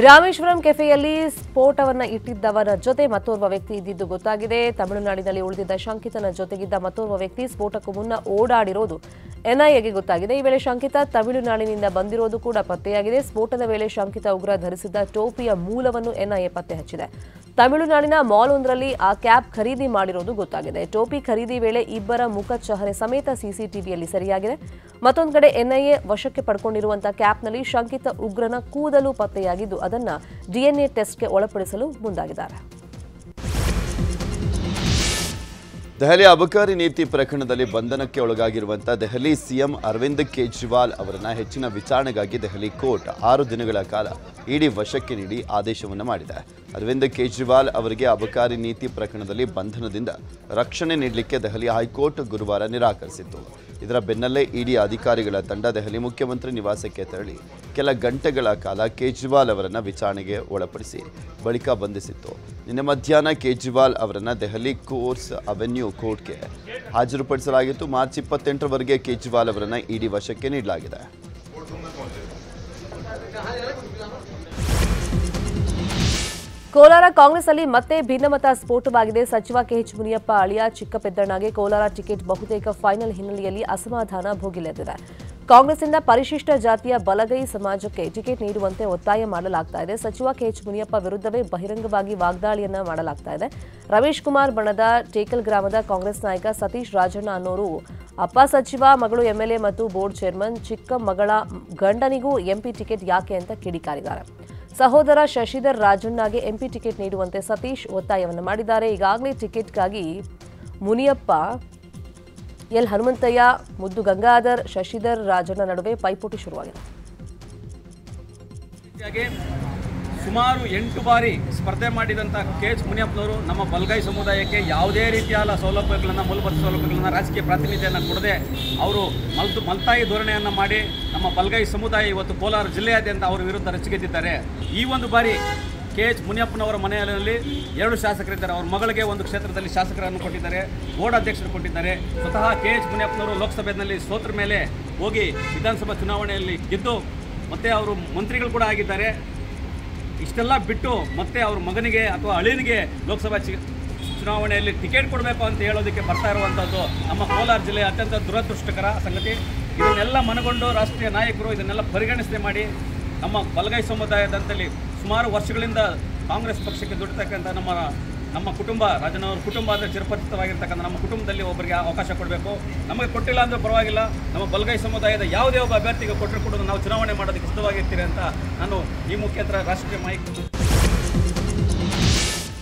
ರಾಮೇಶ್ವರಂ ಕೆಫೆಯಲ್ಲಿ ಸ್ಫೋಟವನ್ನು ಇಟ್ಟಿದ್ದವರ ಜೊತೆ ಮತ್ತೋರ್ವ ವ್ಯಕ್ತಿ ಇದ್ದಿದ್ದು ಗೊತ್ತಾಗಿದೆ. ತಮಿಳುನಾಡಿನಲ್ಲಿ ಉಳಿದಿದ್ದ ಶಂಕಿತನ ಜೊತೆಗಿದ್ದ ಮತ್ತೋರ್ವ ವ್ಯಕ್ತಿ ಸ್ಫೋಟಕ್ಕೂ ಮುನ್ನ ಓಡಾಡಿರೋದು ಎನ್ಐಎಗೆ ಗೊತ್ತಾಗಿದೆ. ಈ ವೇಳೆ ಶಂಕಿತ ತಮಿಳುನಾಡಿನಿಂದ ಬಂದಿರೋದು ಕೂಡ ಪತ್ತೆಯಾಗಿದೆ. ಸ್ಫೋಟದ ವೇಳೆ ಶಂಕಿತ ಉಗ್ರ ಧರಿಸಿದ್ದ ಟೋಪಿಯ ಮೂಲವನ್ನು ಎನ್ಐಎ ಪತ್ತೆ ಹಚ್ಚಿದೆ. ತಮಿಳುನಾಡಿನ ಮಾಲ್ ಒಂದರಲ್ಲಿ ಆ ಕ್ಯಾಪ್ ಖರೀದಿ ಮಾಡಿರೋದು ಗೊತ್ತಾಗಿದೆ. ಟೋಪಿ ಖರೀದಿ ವೇಳೆ ಇಬ್ಬರ ಮುಖ ಚಹರೆ ಸಮೇತ ಸಿಸಿಟಿವಿಯಲ್ಲಿ ಸರಿಯಾಗಿದೆ. ಮತ್ತೊಂದು ಕಡೆ ಎನ್ಐಎ ವಶಕ್ಕೆ ಪಡ್ಕೊಂಡಿರುವಂತಹ ಕ್ಯಾಪ್ನಲ್ಲಿ ಶಂಕಿತ ಉಗ್ರನ ಕೂದಲು ಪತ್ತೆಯಾಗಿದ್ದು ಅದನ್ನ ಡಿಎನ್ಎ ಟೆಸ್ಟ್ಗೆ ಒಳಪಡಿಸಲು ಮುಂದಾಗಿದ್ದಾರೆ. ದೆಹಲಿ ಅಬಕಾರಿ ನೀತಿ ಪ್ರಕರಣದಲ್ಲಿ ಬಂಧನಕ್ಕೆ ಒಳಗಾಗಿರುವಂತಹ ದೆಹಲಿ ಸಿಎಂ ಅರವಿಂದ್ ಕೇಜ್ರಿವಾಲ್ ಅವರನ್ನ ಹೆಚ್ಚಿನ ವಿಚಾರಣೆಗಾಗಿ ದೆಹಲಿ ಕೋರ್ಟ್ ಆರು ದಿನಗಳ ಕಾಲ ಇಡಿ ವಶಕ್ಕೆ ನೀಡಿ ಆದೇಶವನ್ನು ಮಾಡಿದೆ. ಅರವಿಂದ್ ಕೇಜ್ರಿವಾಲ್ ಅವರಿಗೆ ಅಬಕಾರಿ ನೀತಿ ಪ್ರಕರಣದಲ್ಲಿ ಬಂಧನದಿಂದ ರಕ್ಷಣೆ ನೀಡಲಿಕ್ಕೆ ದೆಹಲಿ ಹೈಕೋರ್ಟ್ ಗುರುವಾರ ನಿರಾಕರಿಸಿತ್ತು. ಇದರ ಬೆನ್ನಲ್ಲೇ ಇಡಿ ಅಧಿಕಾರಿಗಳ ತಂಡ ದೆಹಲಿ ಮುಖ್ಯಮಂತ್ರಿ ನಿವಾಸಕ್ಕೆ ತೆರಳಿ ಕೆಲ ಗಂಟೆಗಳ ಕಾಲ ಕೇಜ್ರಿವಾಲ್ ಅವರನ್ನು ವಿಚಾರಣೆಗೆ ಒಳಪಡಿಸಿ ಬಳಿಕ ಬಂಧಿಸಿತ್ತು. ನಿನ್ನೆ ಮಧ್ಯಾಹ್ನ ಕೇಜ್ರಿವಾಲ್ ಅವರನ್ನು ದೆಹಲಿ ಕೋರ್ಸ್ ಅವೆನ್ಯೂ ಕೋರ್ಟ್ಗೆ ಹಾಜರುಪಡಿಸಲಾಗಿತ್ತು. ಮಾರ್ಚ್ ಇಪ್ಪತ್ತೆಂಟರವರೆಗೆ ಕೇಜ್ರಿವಾಲ್ ಅವರನ್ನು ಇಡಿ ವಶಕ್ಕೆ ನೀಡಲಾಗಿದೆ. ಕೋಲಾರ ಕಾಂಗ್ರೆಸ್ನಲ್ಲಿ ಮತ್ತೆ ಭಿನ್ನಮತ ಸ್ಫೋಟವಾಗಿದೆ. ಸಚಿವ ಕೆಎಚ್ ಮುನಿಯಪ್ಪ ಅಳಿಯ ಚಿಕ್ಕಪೆದ್ದಣ್ಣಗೆ ಕೋಲಾರ ಟಿಕೆಟ್ ಬಹುತೇಕ ಫೈನಲ್ ಹಿನ್ನೆಲೆಯಲ್ಲಿ ಅಸಮಾಧಾನ ಭೋಗಿಲೆದಿದೆ ಕಾಂಗ್ರೆಸ್ನಿಂದ ಪರಿಶಿಷ್ಟ ಜಾತಿಯ ಬಲಗೈ ಸಮಾಜಕ್ಕೆ ಟಿಕೆಟ್ ನೀಡುವಂತೆ ಒತ್ತಾಯ ಮಾಡಲಾಗ್ತಾ ಇದೆ. ಸಚಿವ ಕೆಎಚ್ ಮುನಿಯಪ್ಪ ವಿರುದ್ಧವೇ ಬಹಿರಂಗವಾಗಿ ವಾಗ್ದಾಳಿಯನ್ನ ಮಾಡಲಾಗ್ತಾ ಇದೆ. ರಮೇಶ್ ಕುಮಾರ್ ಬಣದ ಟೇಕಲ್ ಗ್ರಾಮದ ಕಾಂಗ್ರೆಸ್ ನಾಯಕ ಸತೀಶ್ ರಾಜಣ್ಣ ಅನ್ನೋರು ಅಪ್ಪ ಸಚಿವ, ಮಗಳು ಎಂಎಲ್ಎ ಮತ್ತು ಬೋರ್ಡ್ ಚೇರ್ಮನ್, ಚಿಕ್ಕ ಮಗಳ ಗಂಡನಿಗೂ ಎಂಪಿ ಟಿಕೆಟ್ ಯಾಕೆ ಅಂತ ಕಿಡಿಕಾರಿದ್ದಾರೆ. ಸಹೋದರ ಶಶಿಧರ್ ರಾಜಣ್ಣಗೆ ಎಂಪಿ ಟಿಕೆಟ್ ನೀಡುವಂತೆ ಸತೀಶ್ ಒತ್ತಾಯವನ್ನು ಮಾಡಿದ್ದಾರೆ. ಈಗಾಗಲೇ ಟಿಕೆಟ್ಗಾಗಿ ಮುನಿಯಪ್ಪ, ಎಲ್ ಹನುಮಂತಯ್ಯ, ಮುದ್ದು ಗಂಗಾಧರ್, ಶಶಿಧರ್ ರಾಜಣ್ಣ ನಡುವೆ ಪೈಪೋಟಿ ಶುರುವಾಗಿದೆ. ಸುಮಾರು ಎಂಟು ಬಾರಿ ಸ್ಪರ್ಧೆ ಮಾಡಿದಂಥ ಕೆ ಎಚ್ ಮುನಿಯಪ್ಪನವರು ನಮ್ಮ ಬಲ್ಗೈ ಸಮುದಾಯಕ್ಕೆ ಯಾವುದೇ ರೀತಿಯಾದ ಸೌಲಭ್ಯಗಳನ್ನು, ಮೂಲಭೂತ ಸೌಲಭ್ಯಗಳನ್ನು, ರಾಜಕೀಯ ಪ್ರಾತಿನಿಧ್ಯವನ್ನು ಕೊಡದೆ ಅವರು ಮಲ್ತು, ಮಲ್ತಾಯಿ ಧೋರಣೆಯನ್ನು ಮಾಡಿ ನಮ್ಮ ಬಲ್ಗೈ ಸಮುದಾಯ ಇವತ್ತು ಕೋಲಾರ ಜಿಲ್ಲೆಯಾದ್ಯಂತ ಅವರ ವಿರುದ್ಧ ರಚಿಗೆದ್ದಿದ್ದಾರೆ ಈ ಒಂದು ಬಾರಿ ಕೆ ಎಚ್ ಮುನಿಯಪ್ಪನವರ ಮನೆಯಲ್ಲಿ ಎರಡು ಶಾಸಕರಿದ್ದಾರೆ. ಅವ್ರ ಮಗಳಿಗೆ ಒಂದು ಕ್ಷೇತ್ರದಲ್ಲಿ ಶಾಸಕರನ್ನು ಕೊಟ್ಟಿದ್ದಾರೆ, ಬೋರ್ಡ್ ಅಧ್ಯಕ್ಷರು ಕೊಟ್ಟಿದ್ದಾರೆ. ಸ್ವತಃ ಕೆ ಎಚ್ ಮುನಿಯಪ್ಪನವರು ಲೋಕಸಭೆಯಲ್ಲಿ ಸೋತ್ರ ಮೇಲೆ ಹೋಗಿ ವಿಧಾನಸಭಾ ಚುನಾವಣೆಯಲ್ಲಿ ಗೆದ್ದು ಮತ್ತೆ ಅವರು ಮಂತ್ರಿಗಳು ಕೂಡ ಆಗಿದ್ದಾರೆ. ಇಷ್ಟೆಲ್ಲ ಬಿಟ್ಟು ಮತ್ತೆ ಅವ್ರ ಮಗನಿಗೆ ಅಥವಾ ಅಳಿನಿಗೆ ಲೋಕಸಭಾ ಚುನಾವಣೆಯಲ್ಲಿ ಟಿಕೆಟ್ ಕೊಡಬೇಕು ಅಂತ ಹೇಳೋದಕ್ಕೆ ಬರ್ತಾ ಇರುವಂಥದ್ದು ನಮ್ಮ ಕೋಲಾರ ಜಿಲ್ಲೆ ಅತ್ಯಂತ ದುರದೃಷ್ಟಕರ ಸಂಗತಿ. ಇದನ್ನೆಲ್ಲ ಮನಗೊಂಡು ರಾಷ್ಟ್ರೀಯ ನಾಯಕರು ಇದನ್ನೆಲ್ಲ ಪರಿಗಣಿಸದೆ ಮಾಡಿ ನಮ್ಮ ಬಲಗೈ ಸಮುದಾಯದಂತಲ್ಲಿ ಸುಮಾರು ವರ್ಷಗಳಿಂದ ಕಾಂಗ್ರೆಸ್ ಪಕ್ಷಕ್ಕೆ ದುಡಿತಕ್ಕಂಥ ನಮ್ಮ ನಮ್ಮ ಕುಟುಂಬ, ರಾಜನವರ ಕುಟುಂಬ ಅಂದರೆ ಚಿರಪರಿಚಿತವಾಗಿರ್ತಕ್ಕಂಥ ನಮ್ಮ ಕುಟುಂಬದಲ್ಲಿ ಒಬ್ಬರಿಗೆ ಅವಕಾಶ ಕೊಡಬೇಕು. ನಮಗೆ ಕೊಟ್ಟಿಲ್ಲ ಅಂದರೆ ಪರವಾಗಿಲ್ಲ. ನಮ್ಮ ಬಲಗೈ ಸಮುದಾಯದ ಯಾವುದೇ ಒಬ್ಬ ಅಭ್ಯರ್ಥಿಗೆ ಕೊಟ್ಟರು ಕೂಡ ನಾವು ಚುನಾವಣೆ ಮಾಡೋದಕ್ಕೆ ಇಷ್ಟವಾಗಿರ್ತೀರಿ ಅಂತ ನಾನು ಈ ಮುಖ್ಯಂತರ ರಾಷ್ಟ್ರೀಯ ಮಾಹಿತಿ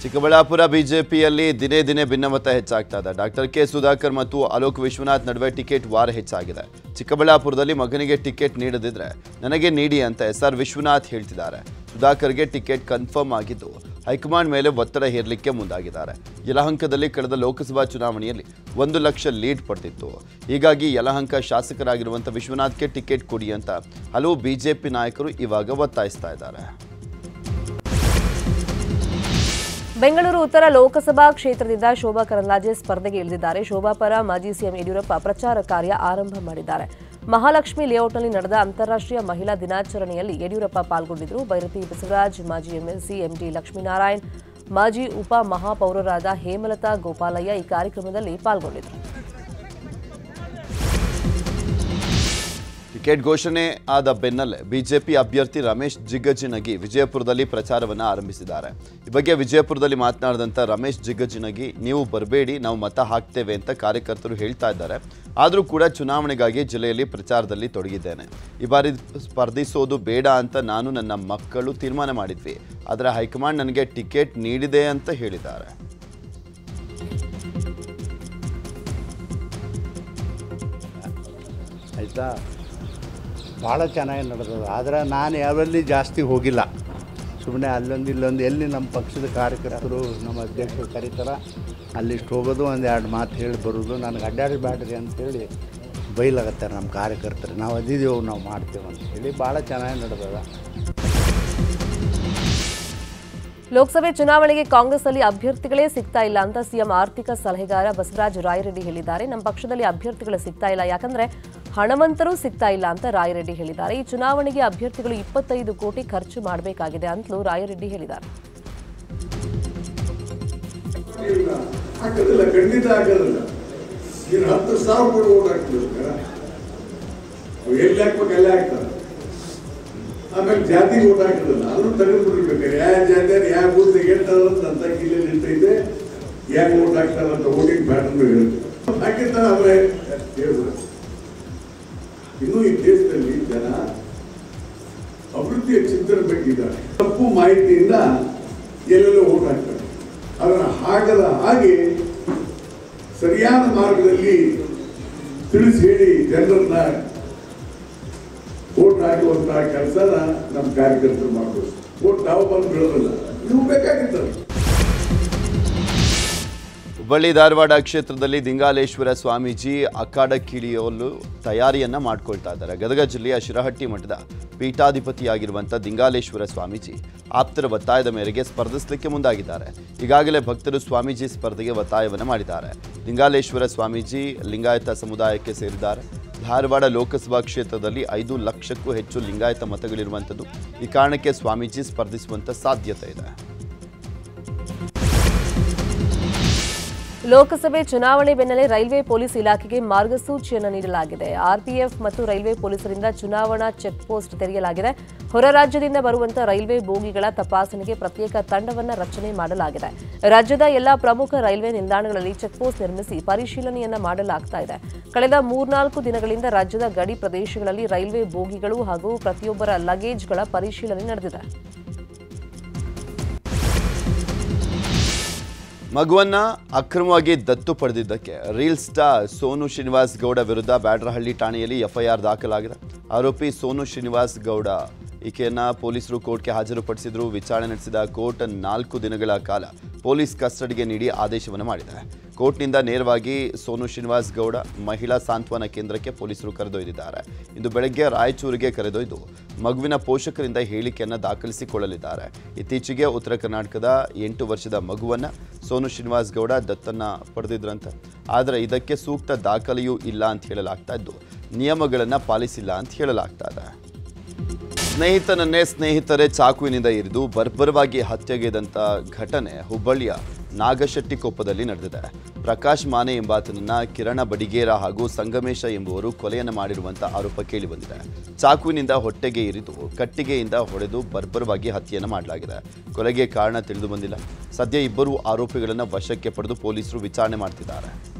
ಚಿಕ್ಕಬಳ್ಳಾಪುರ ಬಿಜೆಪಿಯಲ್ಲಿ ದಿನೇ ದಿನೇ ಭಿನ್ನಮತ ಹೆಚ್ಚಾಗ್ತಾ ಇದೆ. ಡಾಕ್ಟರ್ ಕೆ ಸುಧಾಕರ್ ಮತ್ತು ಅಲೋಕ್ ವಿಶ್ವನಾಥ್ ನಡುವೆ ಟಿಕೆಟ್ ವಾರ ಹೆಚ್ಚಾಗಿದೆ. ಚಿಕ್ಕಬಳ್ಳಾಪುರದಲ್ಲಿ ಮಗನಿಗೆ ಟಿಕೆಟ್ ನೀಡದಿದ್ರೆ ನನಗೆ ನೀಡಿ ಅಂತ ಎಸ್ ಆರ್ ವಿಶ್ವನಾಥ್ ಹೇಳ್ತಿದ್ದಾರೆ. ಸುಧಾಕರ್ಗೆ ಟಿಕೆಟ್ ಕನ್ಫರ್ಮ್ ಆಗಿದ್ದು ಹೈಕಮಾಂಡ್ ಮೇಲೆ ಒತ್ತಡ ಹೇರಲಿಕ್ಕೆ ಮುಂದಾಗಿದ್ದಾರೆ. ಯಲಹಂಕದಲ್ಲಿ ಕಳೆದ ಲೋಕಸಭಾ ಚುನಾವಣೆಯಲ್ಲಿ ಒಂದು ಲಕ್ಷ ಲೀಡ್ ಪಡೆದಿತ್ತು. ಹೀಗಾಗಿ ಯಲಹಂಕ ಶಾಸಕರಾಗಿರುವಂಥ ವಿಶ್ವನಾಥ್ಗೆ ಟಿಕೆಟ್ ಕೊಡಿ ಅಂತ ಹಲವು ಬಿಜೆಪಿ ನಾಯಕರು ಇವಾಗ ಒತ್ತಾಯಿಸ್ತಾ ಇದ್ದಾರೆ. ಬೆಂಗಳೂರು ಉತ್ತರ ಲೋಕಸಭಾ ಕ್ಷೇತ್ರದಿಂದ ಶೋಭಾ ಕರಂದ್ಲಾಜೆ ಸ್ಪರ್ಧೆಗೆ ಇಳಿದಿದ್ದಾರೆ. ಶೋಭಾ ಪರ ಮಾಜಿ ಸಿಎಂ ಯಡಿಯೂರಪ್ಪ ಪ್ರಚಾರ ಕಾರ್ಯ ಆರಂಭ ಮಾಡಿದ್ದಾರೆ. ಮಹಾಲಕ್ಷ್ಮಿ ಲೇಔಟ್ನಲ್ಲಿ ನಡೆದ ಅಂತಾರಾಷ್ಟ್ರೀಯ ಮಹಿಳಾ ದಿನಾಚರಣೆಯಲ್ಲಿ ಯಡಿಯೂರಪ್ಪ ಪಾಲ್ಗೊಂಡಿದ್ದರು. ಭೈರತಿ ಬಸವರಾಜ್, ಮಾಜಿ ಎಂಎಲ್ಸಿ ಎಂಡಿ ಲಕ್ಷ್ಮೀನಾರಾಯಣ್, ಮಾಜಿ ಉಪ ಮಹಾಪೌರರಾದ ಹೇಮಲತಾ ಗೋಪಾಲಯ್ಯ ಈ ಕಾರ್ಯಕ್ರಮದಲ್ಲಿ ಪಾಲ್ಗೊಂಡಿದ್ದರು. ಟಿಕೆಟ್ ಘೋಷಣೆ ಆದ ಬೆನ್ನಲ್ಲೇ ಬಿಜೆಪಿ ಅಭ್ಯರ್ಥಿ ರಮೇಶ್ ಜಿಗಜಿನಗಿ ವಿಜಯಪುರದಲ್ಲಿ ಪ್ರಚಾರವನ್ನು ಆರಂಭಿಸಿದ್ದಾರೆ. ಈ ಬಗ್ಗೆ ವಿಜಯಪುರದಲ್ಲಿ ಮಾತನಾಡಿದಂಥ ರಮೇಶ್ ಜಿಗಜಿನಗಿ, ನೀವು ಬರಬೇಡಿ, ನಾವು ಮತ ಹಾಕ್ತೇವೆ ಅಂತ ಕಾರ್ಯಕರ್ತರು ಹೇಳ್ತಾ ಇದ್ದಾರೆ. ಆದರೂ ಕೂಡ ಚುನಾವಣೆಗಾಗಿ ಜಿಲ್ಲೆಯಲ್ಲಿ ಪ್ರಚಾರದಲ್ಲಿ ತೊಡಗಿದ್ದೇನೆ. ಈ ಬಾರಿ ಸ್ಪರ್ಧಿಸೋದು ಬೇಡ ಅಂತ ನಾನು ನನ್ನ ಮಕ್ಕಳು ತೀರ್ಮಾನ ಮಾಡಿದ್ವಿ. ಆದರೆ ಹೈಕಮಾಂಡ್ ನನಗೆ ಟಿಕೆಟ್ ನೀಡಿದೆ ಅಂತ ಹೇಳಿದ್ದಾರೆ. ಆಯಿತಾ? ಭಾಳ ಚೆನ್ನಾಗಿ ನಡೆದದ ಆದರೆ ನಾನು ಯಾವಲ್ಲಿ ಜಾಸ್ತಿ ಹೋಗಿಲ್ಲ. ಸುಮ್ಮನೆ ಅಲ್ಲೊಂದು ಇಲ್ಲೊಂದು ಎಲ್ಲಿ ನಮ್ಮ ಪಕ್ಷದ ಕಾರ್ಯಕರ್ತರು, ನಮ್ಮ ಅಧ್ಯಕ್ಷರು ಕರೀತಾರ ಅಲ್ಲಿಷ್ಟು ಹೋಗೋದು ಒಂದು ಎರಡು ಮಾತು ಹೇಳಿ ಬರೋದು. ನನಗೆ ಅಡ್ಡಾಡಬೇಡ್ರಿ ಅಂತೇಳಿ ಬೈಲಾಗತ್ತಾರೆ ನಮ್ಮ ಕಾರ್ಯಕರ್ತರು. ನಾವು ಅದಿದೇವು, ನಾವು ಮಾಡ್ತೇವೆ ಅಂತ ಹೇಳಿ ಭಾಳ ಚೆನ್ನಾಗಿ ನಡೆದದ. ಲೋಕಸಭೆ ಚುನಾವಣೆಗೆ ಕಾಂಗ್ರೆಸ್ನಲ್ಲಿ ಅಭ್ಯರ್ಥಿಗಳೇ ಸಿಗ್ತಾ ಇಲ್ಲ ಅಂತ ಸಿಎಂ ಆರ್ಥಿಕ ಸಲಹೆಗಾರ ಬಸವರಾಜ ರಾಯರೆಡ್ಡಿ ಹೇಳಿದ್ದಾರೆ. ನಮ್ಮ ಪಕ್ಷದಲ್ಲಿ ಅಭ್ಯರ್ಥಿಗಳು ಸಿಗ್ತಾ ಇಲ್ಲ. ಯಾಕಂದ್ರೆ ಹಣವಂತರೂ ಸಿಗ್ತಾ ಇಲ್ಲ ಅಂತ ರಾಯರೆಡ್ಡಿ ಹೇಳಿದ್ದಾರೆ. ಈ ಚುನಾವಣೆಗೆ ಅಭ್ಯರ್ಥಿಗಳು ಇಪ್ಪತ್ತೈದು ಕೋಟಿ ಖರ್ಚು ಮಾಡಬೇಕಾಗಿದೆ ಅಂತಲೂ ರಾಯರೆಡ್ಡಿ ಹೇಳಿದ್ದಾರೆ. ಆಮೇಲೆ ಜಾತಿ ಆಗಿರಲ್ಲ ಅದನ್ನು ತೆಗೆದುಬಿಡ್ಬೇಕಾರೆ ಯಾವ ಜಾತಿಯಾರು ಯಾವ ಬೂತ್ ಗೆಟ್ಟದಂತ ಅಂತ ಇಲ್ಲಿ ನಿಂತೈತೆ ಯಾಕೆ ಓಟ್ ಹಾಕ್ತಾರ ಅಂತ ಓಟಿಂಗ್ ಪ್ಯಾಟರ್ನ್ ಹೇಳ್ತಾರೆ. ಹಾಕಿರ್ತಾರೆ ಅವರೇ ಹೇಳ್ಬೋದು ಇನ್ನೂ ಈ ದೇಶದಲ್ಲಿ ಜನ ಅಭಿವೃದ್ಧಿಯ ಚಿಂತನೆ ಬಗ್ಗಿದ್ದಾರೆ ತಪ್ಪು ಮಾಹಿತಿಯಿಂದ ಎಲ್ಲೆಲ್ಲೋ ಓಟ್ ಹಾಕ್ತಾರೆ. ಅದನ್ನು ಹಾಕದ ಹಾಗೆ ಸರಿಯಾದ ಮಾರ್ಗದಲ್ಲಿ ತಿಳಿಸಿ ಹೇಳಿ ಜನರನ್ನ ಹಾಕುವಂತಹ ಕೆಲಸನ ನಮ್ಮ ಕಾರ್ಯಕರ್ತರು ಮಾಡಬೇಕು ಓಟ್ ನಾವು ಬಂದು ಬೀಳೋದಿಲ್ಲ ನೀವು ಬೇಕಾಗಿತ್ತು ಹುಬ್ಬಳ್ಳಿ ಧಾರವಾಡ ಕ್ಷೇತ್ರದಲ್ಲಿ ದಿಂಗಾಲೇಶ್ವರ ಸ್ವಾಮೀಜಿ ಅಖಾಡಕ್ಕಿಳಿಯಲು ತಯಾರಿಯನ್ನ ಮಾಡ್ಕೊಳ್ತಾ ಇದ್ದಾರೆ. ಗದಗ ಜಿಲ್ಲೆಯ ಶಿರಹಟ್ಟಿ ಮಠದ ಪೀಠಾಧಿಪತಿಯಾಗಿರುವಂಥ ದಿಂಗಾಲೇಶ್ವರ ಸ್ವಾಮೀಜಿ ಆಪ್ತರ ಒತ್ತಾಯದ ಮೇರೆಗೆ ಸ್ಪರ್ಧಿಸಲಿಕ್ಕೆ ಮುಂದಾಗಿದ್ದಾರೆ. ಈಗಾಗಲೇ ಭಕ್ತರು ಸ್ವಾಮೀಜಿ ಸ್ಪರ್ಧೆಗೆ ಒತ್ತಾಯವನ್ನು ಮಾಡಿದ್ದಾರೆ. ದಿಂಗಾಲೇಶ್ವರ ಸ್ವಾಮೀಜಿ ಲಿಂಗಾಯತ ಸಮುದಾಯಕ್ಕೆ ಸೇರಿದ್ದಾರೆ. ಧಾರವಾಡ ಲೋಕಸಭಾ ಕ್ಷೇತ್ರದಲ್ಲಿ ಐದು ಲಕ್ಷಕ್ಕೂ ಹೆಚ್ಚು ಲಿಂಗಾಯತ ಮತಗಳಿರುವಂಥದ್ದು. ಈ ಕಾರಣಕ್ಕೆ ಸ್ವಾಮೀಜಿ ಸ್ಪರ್ಧಿಸುವಂಥ ಸಾಧ್ಯತೆ ಇದೆ. ಲೋಕಸಭೆ ಚುನಾವಣೆ ಬೆನ್ನಲ್ಲೇ ರೈಲ್ವೆ ಪೊಲೀಸ್ ಇಲಾಖೆಗೆ ಮಾರ್ಗಸೂಚಿಯನ್ನು ನೀಡಲಾಗಿದೆ. ಆರ್ಪಿಎಫ್ ಮತ್ತು ರೈಲ್ವೆ ಪೊಲೀಸರಿಂದ ಚುನಾವಣಾ ಚೆಕ್ ಪೋಸ್ಟ್ ತೆರೆಯಲಾಗಿದೆ. ಹೊರ ರಾಜ್ಯದಿಂದ ಬರುವಂತಹ ರೈಲ್ವೆ ಬೋಗಿಗಳ ತಪಾಸಣೆಗೆ ಪ್ರತ್ಯೇಕ ತಂಡವನ್ನು ರಚನೆ ಮಾಡಲಾಗಿದೆ. ರಾಜ್ಯದ ಎಲ್ಲಾ ಪ್ರಮುಖ ರೈಲ್ವೆ ನಿಲ್ದಾಣಗಳಲ್ಲಿ ಚೆಕ್ ಪೋಸ್ಟ್ ನಿರ್ಮಿಸಿ ಪರಿಶೀಲನೆಯನ್ನ ಮಾಡಲಾಗ್ತಾ ಇದೆ. ಕಳೆದ ಮೂರ್ನಾಲ್ಕು ದಿನಗಳಿಂದ ರಾಜ್ಯದ ಗಡಿ ಪ್ರದೇಶಗಳಲ್ಲಿ ರೈಲ್ವೆ ಬೋಗಿಗಳು ಹಾಗೂ ಪ್ರತಿಯೊಬ್ಬರ ಲಗೇಜ್ಗಳ ಪರಿಶೀಲನೆ ನಡೆದಿದೆ. ಮಗುವನ್ನ ಅಕ್ರಮವಾಗಿ ದತ್ತು ಪಡೆದಿದ್ದಕ್ಕೆ ರೀಲ್ ಸ್ಟಾರ್ ಸೋನು ಶ್ರೀನಿವಾಸ್ ಗೌಡ ವಿರುದ್ಧ ಬ್ಯಾಡ್ರಹಳ್ಳಿ ಠಾಣೆಯಲ್ಲಿ ಎಫ್ಐಆರ್ ದಾಖಲಾಗಿದೆ. ಆರೋಪಿ ಸೋನು ಶ್ರೀನಿವಾಸ್ ಗೌಡ ಈಕೆಯನ್ನ ಪೊಲೀಸರು ಕೋರ್ಟ್ಗೆ ಹಾಜರುಪಡಿಸಿದ್ರು. ವಿಚಾರಣೆ ನಡೆಸಿದ ಕೋರ್ಟ್ ನಾಲ್ಕು ದಿನಗಳ ಕಾಲ ಪೊಲೀಸ್ ಕಸ್ಟಡಿಗೆ ನೀಡಿ ಆದೇಶವನ್ನು ಮಾಡಿದೆ ಕೋರ್ಟ್ನಿಂದ ನೇರವಾಗಿ ಸೋನು ಶ್ರೀನಿವಾಸ್ ಗೌಡ ಮಹಿಳಾ ಸಾಂತ್ವನ ಕೇಂದ್ರಕ್ಕೆ ಪೊಲೀಸರು ಕರೆದೊಯ್ದಿದ್ದಾರೆ. ಇಂದು ಬೆಳಗ್ಗೆ ರಾಯಚೂರಿಗೆ ಕರೆದೊಯ್ದು ಮಗುವಿನ ಪೋಷಕರಿಂದ ಹೇಳಿಕೆಯನ್ನು ದಾಖಲಿಸಿಕೊಳ್ಳಲಿದ್ದಾರೆ. ಇತ್ತೀಚೆಗೆ ಉತ್ತರ ಕರ್ನಾಟಕದ ಎಂಟು ವರ್ಷದ ಮಗುವನ್ನು ಸೋನು ಶ್ರೀನಿವಾಸ್ ಗೌಡ ದತ್ತನ್ನು ಪಡೆದಿದ್ರಂತೆ. ಆದರೆ ಇದಕ್ಕೆ ಸೂಕ್ತ ದಾಖಲೆಯೂ ಇಲ್ಲ ಅಂತ ಹೇಳಲಾಗ್ತಾ ಇದ್ದು, ನಿಯಮಗಳನ್ನು ಪಾಲಿಸಿಲ್ಲ ಅಂತ ಹೇಳಲಾಗ್ತಾ ಇದೆ. ಸ್ನೇಹಿತನನ್ನೇ ಸ್ನೇಹಿತರೇ ಚಾಕುವಿನಿಂದ ಇರಿದು ಬರ್ಬರವಾಗಿ ಹತ್ಯೆಗೈದಂಥ ಘಟನೆ ಹುಬ್ಬಳ್ಳಿಯ ನಾಗಶೆಟ್ಟಿಕೊಪ್ಪದಲ್ಲಿ ನಡೆದಿದೆ. ಪ್ರಕಾಶ್ ಮಾನೆ ಎಂಬಾತನನ್ನ ಕಿರಣ ಬಡಿಗೇರ ಹಾಗೂ ಸಂಗಮೇಶ ಎಂಬುವರು ಕೊಲೆಯನ್ನು ಮಾಡಿರುವಂತಹ ಆರೋಪ ಕೇಳಿಬಂದಿದೆ. ಚಾಕುವಿನಿಂದ ಹೊಟ್ಟೆಗೆ ಇರಿದು, ಕಟ್ಟಿಗೆಯಿಂದ ಹೊಡೆದು ಬರ್ಬರವಾಗಿ ಹತ್ಯೆಯನ್ನು ಮಾಡಲಾಗಿದೆ. ಕೊಲೆಗೆ ಕಾರಣ ತಿಳಿದು ಬಂದಿಲ್ಲ. ಸದ್ಯ ಇಬ್ಬರು ಆರೋಪಿಗಳನ್ನು ವಶಕ್ಕೆ ಪಡೆದು ಪೊಲೀಸರು ವಿಚಾರಣೆ ಮಾಡ್ತಿದ್ದಾರೆ.